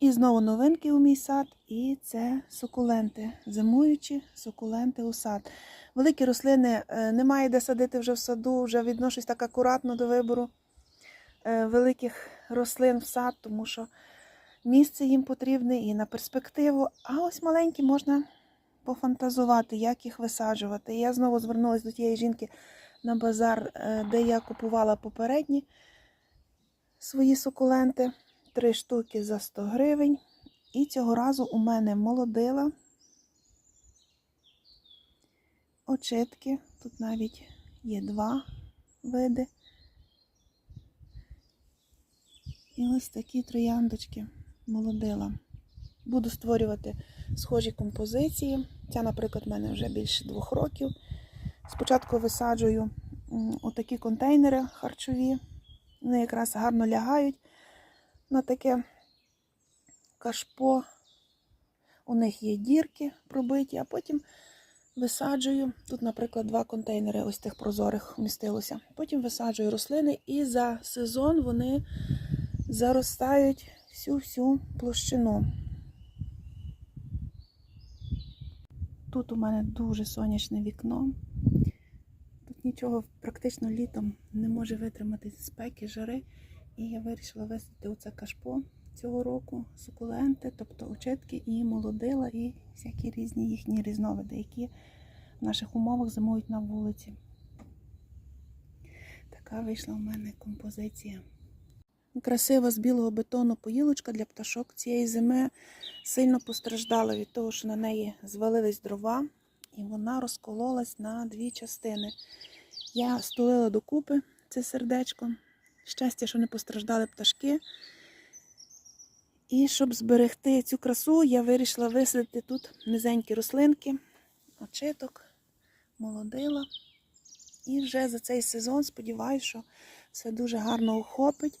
І знову новинки у мій сад, і це сукуленти, зимуючі сукуленти у сад. Великі рослини е, немає де садити вже в саду, вже відношусь так акуратно до вибору е, великих рослин в сад, тому що місце їм потрібне і на перспективу. А ось маленькі можна пофантазувати, як їх висаджувати. Я знову звернулася до тієї жінки на базар, е, де я купувала попередні свої сукуленти. Три штуки за 100 гривень. І цього разу у мене молодила. Очитки. Тут навіть є два види. І ось такі трояндочки молодила. Буду створювати схожі композиції. Ця, наприклад, в мене вже більше двох років. Спочатку висаджую отакі контейнери харчові. Вони якраз гарно лягають на таке кашпо. У них є дірки пробиті, а потім висаджую. Тут, наприклад, два контейнери ось тих прозорих вмістилося. Потім висаджую рослини і за сезон вони заростають всю-всю площину. Тут у мене дуже сонячне вікно. Тут нічого практично літом не може витримати спеки, жари. І я вирішила висадити оце кашпо цього року, сукуленти, тобто очитки і молодила, і всякі різні їхні різновиди, які в наших умовах зимують на вулиці. Така вийшла у мене композиція. Красива з білого бетону поїлочка для пташок цієї зими сильно постраждала від того, що на неї звалились дрова, і вона розкололась на дві частини. Я стулила докупи це сердечко. Щастя, що не постраждали пташки. І щоб зберегти цю красу, я вирішила висадити тут низенькі рослинки, очиток, молодила. І вже за цей сезон сподіваюся, що все дуже гарно охопить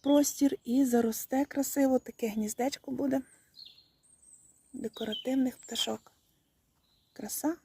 простір і заросте красиво. Таке гніздечко буде декоративних пташок. Краса.